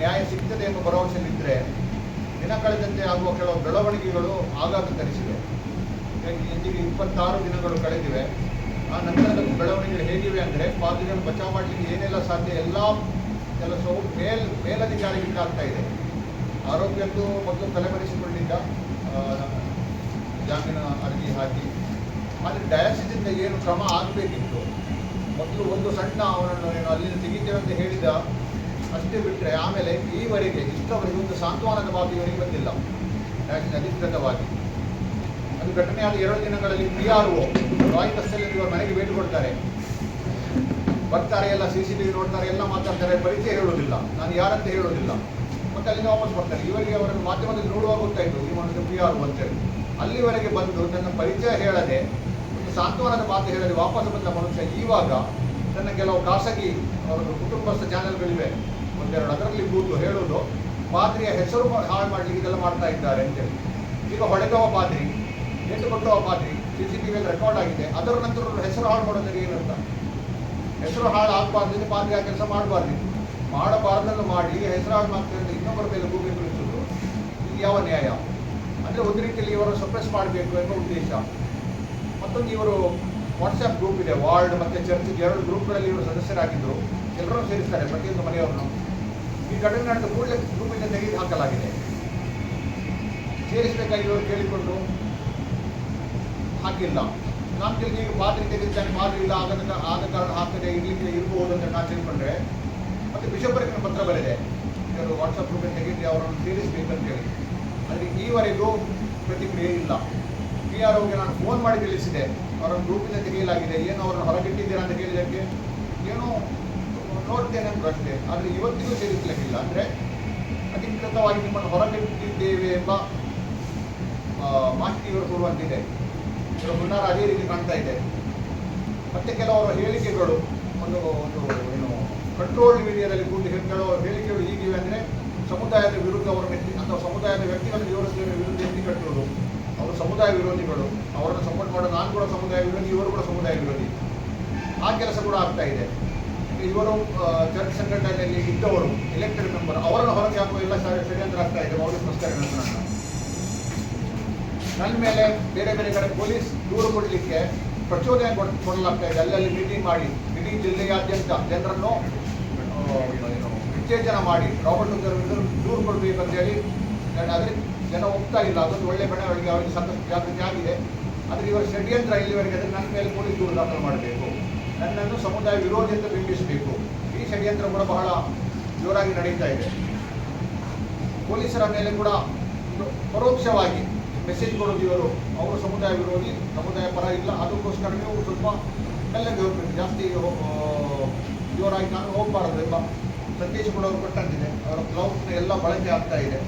ನ್ಯಾಯ ಸಿಗ್ತದೆ ಎಂಬ ಭರವಸೆಯಲ್ಲಿದ್ದರೆ ದಿನ ಕಳೆದಂತೆ ಆಗುವ ಕೆಲವು ಬೆಳವಣಿಗೆಗಳು ಆಗಾಗ ತರಿಸಿವೆ ಇಂದಿಗೆ ಇಪ್ಪತ್ತಾರು ದಿನಗಳು ಕಳೆದಿವೆ. ಆ ನಂತರದ ಬೆಳವಣಿಗೆಗಳು ಹೇಗಿವೆ ಅಂದರೆ ಪಾದ್ರಿಗಳನ್ನು ಬಚಾವ್ ಮಾಡಲಿಕ್ಕೆ ಏನೆಲ್ಲ ಸಾಧ್ಯ ಎಲ್ಲ ಕೆಲಸವು ಮೇಲ್ ಮೇಲಧಿಕಾರಿಗಳಿಂದ ಆಗ್ತಾ ಇದೆ. ಆರೋಗ್ಯದ್ದು ಮೊದಲು ತಲೆಮರೆಸಿಕೊಂಡಿದ್ದ ಜಾಮೀನು ಅರ್ಜಿ ಹಾಕಿ. ಆದರೆ ಡಯಾಸಿಸಿಂದ ಏನು ಕ್ರಮ ಆಗಬೇಕಿತ್ತು? ಮೊದಲು ಒಂದು ಸಣ್ಣ ಅವನನ್ನು ಏನು ಅಲ್ಲಿಂದ ತೆಗಿತೇವೆ ಅಂತ ಹೇಳಿದ ಅಷ್ಟೇ ಬಿಟ್ಟರೆ ಆಮೇಲೆ ಈವರೆಗೆ ಇಷ್ಟವರೆಗೆ ಒಂದು ಸಾಂತ್ವನದ ಮಾತು ಇವರಿಗೆ ಬಂದಿಲ್ಲ. ಅಧಿಕೃತವಾಗಿ. ಅದು ಘಟನೆ ಆದ ಎರಡು ದಿನಗಳಲ್ಲಿ ಪಿ ಆರ್ ಒ ರಾಯ್ ಬಸ್ಸಲ್ಲಿ ಇವರು ಮನೆಗೆ ಭೇಟಿ ಕೊಡ್ತಾರೆ. ಬರ್ತಾರೆ, ಎಲ್ಲ ಸಿ ಸಿ ಟಿ ವಿ ನೋಡ್ತಾರೆ, ಎಲ್ಲ ಮಾತಾಡ್ತಾರೆ, ಪರಿಚಯ ಹೇಳೋದಿಲ್ಲ ನಾನು ಯಾರಂತ ಹೇಳೋದಿಲ್ಲ ಮತ್ತೆ ಅಲ್ಲಿಂದ ವಾಪಸ್ ಬರ್ತಾರೆ. ಇವರಿಗೆ ಅವರನ್ನು ಮಾಧ್ಯಮದಲ್ಲಿ ನೋಡುವಾಗ ಗೊತ್ತಾಯಿತು, ಈ ಮನುಷ್ಯ ಪಿ ಆರ್ ಅಂತೇಳಿ ಅಲ್ಲಿವರೆಗೆ ಬಂದು ತನ್ನ ಪರಿಚಯ ಹೇಳದೆ, ಒಂದು ಸಾಂತ್ವನದ ಮಾತು ಹೇಳದೆ ವಾಪಸ್ ಬಂದ ಮನುಷ್ಯ ಈವಾಗ ತನ್ನ ಕೆಲವು ಖಾಸಗಿ ಅವರ ಕುಟುಂಬಸ್ಥ ಚಾನೆಲ್ಗಳಿವೆ ಒಂದೆರಡು ಅದರಲ್ಲಿ ಕೂತು ಹೇಳೋದು ಪಾದ್ರಿಯ ಹೆಸರು ಹಾಳು ಮಾಡಲಿಕ್ಕೆ ಇದೆಲ್ಲ ಮಾಡ್ತಾ ಇದ್ದಾರೆ ಅಂತೇಳಿ ಈಗ ಹೊಡೆದವ ಪಾದ್ರಿ ಎಂಟು ಕೊಟ್ಟವ ಪಾದ್ರಿ ಸಿ ಸಿ ಟಿವಿಯಲ್ಲಿ ರೆಕಾರ್ಡ್ ಆಗಿದೆ. ಅದರ ನಂತರ ಹೆಸರು ಹಾಳು ಮಾಡೋದ್ರೆ ಏನಂತ ಹೆಸರು ಹಾಳು ಆಗಬಾರ್ದು ಪಾದ್ರಿ ಆ ಕೆಲಸ ಮಾಡಬಾರ್ದು. ಮಾಡಬಾರ್ದನ್ನು ಮಾಡಿ ಹೆಸರು ಹಾಳು ಮಾಡ್ತಾರೆ ಇನ್ನೊಬ್ಬರ ಮೇಲೆ ಭೂಮಿ ಕುಳಿಸೋದು ಇದು ಯಾವ ನ್ಯಾಯ? ಅಂದರೆ ಒಂದು ರೀತಿಯಲ್ಲಿ ಇವರು ಸಪ್ರೆಸ್ ಮಾಡಬೇಕು ಎಂಬ ಉದ್ದೇಶ. ಮತ್ತೊಂದು ಇವರು ವಾಟ್ಸ್ಆ್ಯಪ್ ಗ್ರೂಪ್ ಇದೆ, ವಾರ್ಡ್ ಮತ್ತು ಚರ್ಚ್ ಎರಡು ಗ್ರೂಪ್ಗಳಲ್ಲಿ ಇವರು ಸದಸ್ಯರಾಗಿದ್ದರು. ಎಲ್ಲರೂ ಸೇರಿಸ್ತಾರೆ, ಪ್ರತಿಯೊಂದು ಮನೆಯವ್ರನ್ನು. ಈ ಘಟನೆ ನಡೆದ ಕೂಡಲೇ ಗ್ರೂಪಿಂದ ತೆಗೆದು ಹಾಕಲಾಗಿದೆ. ಸೇರಿಸಬೇಕಾಗಿರೋರು ಕೇಳಿಕೊಂಡು ಹಾಕಿಲ್ಲ. ನಾನು ತಿಳಿದು ಈಗ ಪಾತ್ರೆ ತೆಗೆದಿದ್ದಾನೆ, ಪಾತ್ರೆ ಇಲ್ಲ ಆದ ಆದ ಕಾರಣ ಹಾಕದೆ ಇರ್ಲಿಕ್ಕೆ ಇರ್ಬೋದು ಅಂತ ನಾನು ತಿಳ್ಕೊಂಡ್ರೆ, ಮತ್ತೆ ಬಿಷಪರಿಗೆ ಪತ್ರ ಬರೆದೆ. ಇವರು ವಾಟ್ಸಪ್ ಗ್ರೂಪಿಗೆ ತೆಗೆದು ಅವರನ್ನು ಸೇರಿಸಬೇಕಂತ ಹೇಳಿ. ಆದರೆ ಈವರೆಗೂ ಪ್ರತಿಕ್ರಿಯೆ ಇಲ್ಲ. ಪಿ ಆರ್ ಓಗೆ ನಾನು ಫೋನ್ ಮಾಡಿ ತಿಳಿಸಿದೆ. ಅವರನ್ನು ಗ್ರೂಪಿಂದ ತೆಗೆಯಲಾಗಿದೆ. ಏನು ಅವರನ್ನು ಹೊರಗಿಟ್ಟಿದ್ದೀರಾ ಅಂತ ಕೇಳಿದಕ್ಕೆ ಏನೋ ನೋಡ್ತೇನೆ ಅಂತ ಅಷ್ಟೇ ಆದರೆ ಇವತ್ತಿಗೂ ಸೇರಿಸ್ಲಿಕ್ಕಿಲ್ಲ. ಅಂದರೆ ಅಧಿಕೃತವಾಗಿ ನಿಮ್ಮನ್ನು ಹೊರಗಿಟ್ಟಿದ್ದೇವೆ ಎಂಬ ಆ, ಮಾಹಿತಿ ಇವರು ಕೊಡುವಂತಿದೆ ಇವರು ಹುನ್ನಾರ ಅದೇ ರೀತಿ ಕಾಣ್ತಾ ಇದೆ. ಮತ್ತೆ ಕೆಲವರ ಹೇಳಿಕೆಗಳು ಒಂದು ಒಂದು ಏನು ಕಂಟ್ರೋಲ್ ಮೀಡಿಯಾದಲ್ಲಿ ಕೂಡಿ ಕೆಲವರ ಕೆಲವು ಹೇಳಿಕೆಗಳು ಹೀಗಿವೆ ಅಂದರೆ ಸಮುದಾಯದ ವಿರುದ್ಧ ಅವರ ವ್ಯಕ್ತಿ ಅಥವಾ ಸಮುದಾಯದ ವ್ಯಕ್ತಿಗಳ ವಿರೋಧದ ವಿರುದ್ಧ ಎತ್ತಿ ಕಟ್ಟುವುದು. ಅವರು ಸಮುದಾಯ ವಿರೋಧಿಗಳು. ಅವರನ್ನು ಸಪೋರ್ಟ್ ಮಾಡೋ ನಾನು ಕೂಡ ಸಮುದಾಯ ವಿರೋಧಿ ಇವರು ಕೂಡ ಸಮುದಾಯ ವಿರೋಧಿ. ಆ ಕೆಲಸ ಕೂಡ ಆಗ್ತಾ ಇದೆ. ಇವರು ಜನ ಸಂಘಟನೆಯಲ್ಲಿ ಇದ್ದವರು ಎಲೆಕ್ಟೆಡ್ ಮೆಂಬರ್ ಅವರನ್ನು ಹೊರಗೆ ಹಾಕುವ ಎಲ್ಲ ಷಡ್ಯಂತ್ರ ಆಗ್ತಾ ಇದೆ. ಮೌಲ್ಯ ಸಂಸ್ಕಾರ ನನ್ನ ಮೇಲೆ ಬೇರೆ ಬೇರೆ ಕಡೆ ಪೊಲೀಸ್ ದೂರು ಕೊಡಲಿಕ್ಕೆ ಪ್ರಚೋದನೆ ಕೊಡ್, ಕೊಡಲಾಗ್ತಾ ಇದೆ. ಅಲ್ಲಲ್ಲಿ ಮೀಟಿಂಗ್ ಮಾಡಿ, ಇಡೀ ಜಿಲ್ಲೆಯಾದ್ಯಂತ ಜನರನ್ನು ಉತ್ತೇಜನ ಮಾಡಿ, ರಾಬರ್ಟ್ ಉದ್ದರ ದೂರು ಕೊಡಬೇಕು ಅಂತೇಳಿ ನಾನು ಅದ್ರ, ಜನ ಹೋಗ್ತಾ ಇಲ್ಲ. ಅದೊಂದು ಒಳ್ಳೆ ಬೆಳವಣಿಗೆ ಅವರಿಗೆ ಸಾಕಷ್ಟು ಜಾಗೃತಿ ಆಗಿದೆ. ಆದರೆ ಇವರ ಷಡ್ಯಂತ್ರ ಇಲ್ಲಿವರೆಗೆ ಅದನ್ನು ನನ್ನ ಮೇಲೆ ಪೊಲೀಸ್ ದೂರು ದಾಖಲು ಮಾಡಬೇಕು. ನನ್ನನ್ನು ಸಮುದಾಯ ವಿರೋಧಿ ಅಂತ ಬಿಂಬಿಸಬೇಕು. ಈ ಷಡ್ಯಂತ್ರ ಕೂಡ ಬಹಳ ಜೋರಾಗಿ ನಡೀತಾ ಇದೆ. ಪೊಲೀಸರ ಮೇಲೆ ಕೂಡ ಪರೋಕ್ಷವಾಗಿ ಮೆಸೇಜ್ ಕೊಡೋದು ಅವರು ಸಮುದಾಯ ವಿರೋಧಿ, ಸಮುದಾಯ ಪರ ಇಲ್ಲ. ಅದಕ್ಕೋಸ್ಕರ ನೀವು ಸ್ವಲ್ಪ ಎಲ್ಲ ಹೋಗ್ಬೇಕು. ಜಾಸ್ತಿ ಜೋರಾಗಿ ನಾನು ಹೋಗಬಾರದು ಎಂಬ ಸಂದೇಶ ಕೂಡ ಅವರು ಕೊಟ್ಟಂತಿದೆ. ಅವರ ಗ್ಲೌಸ್ ಎಲ್ಲ ಬಳಕೆ ಆಗ್ತಾ ಇದೆ.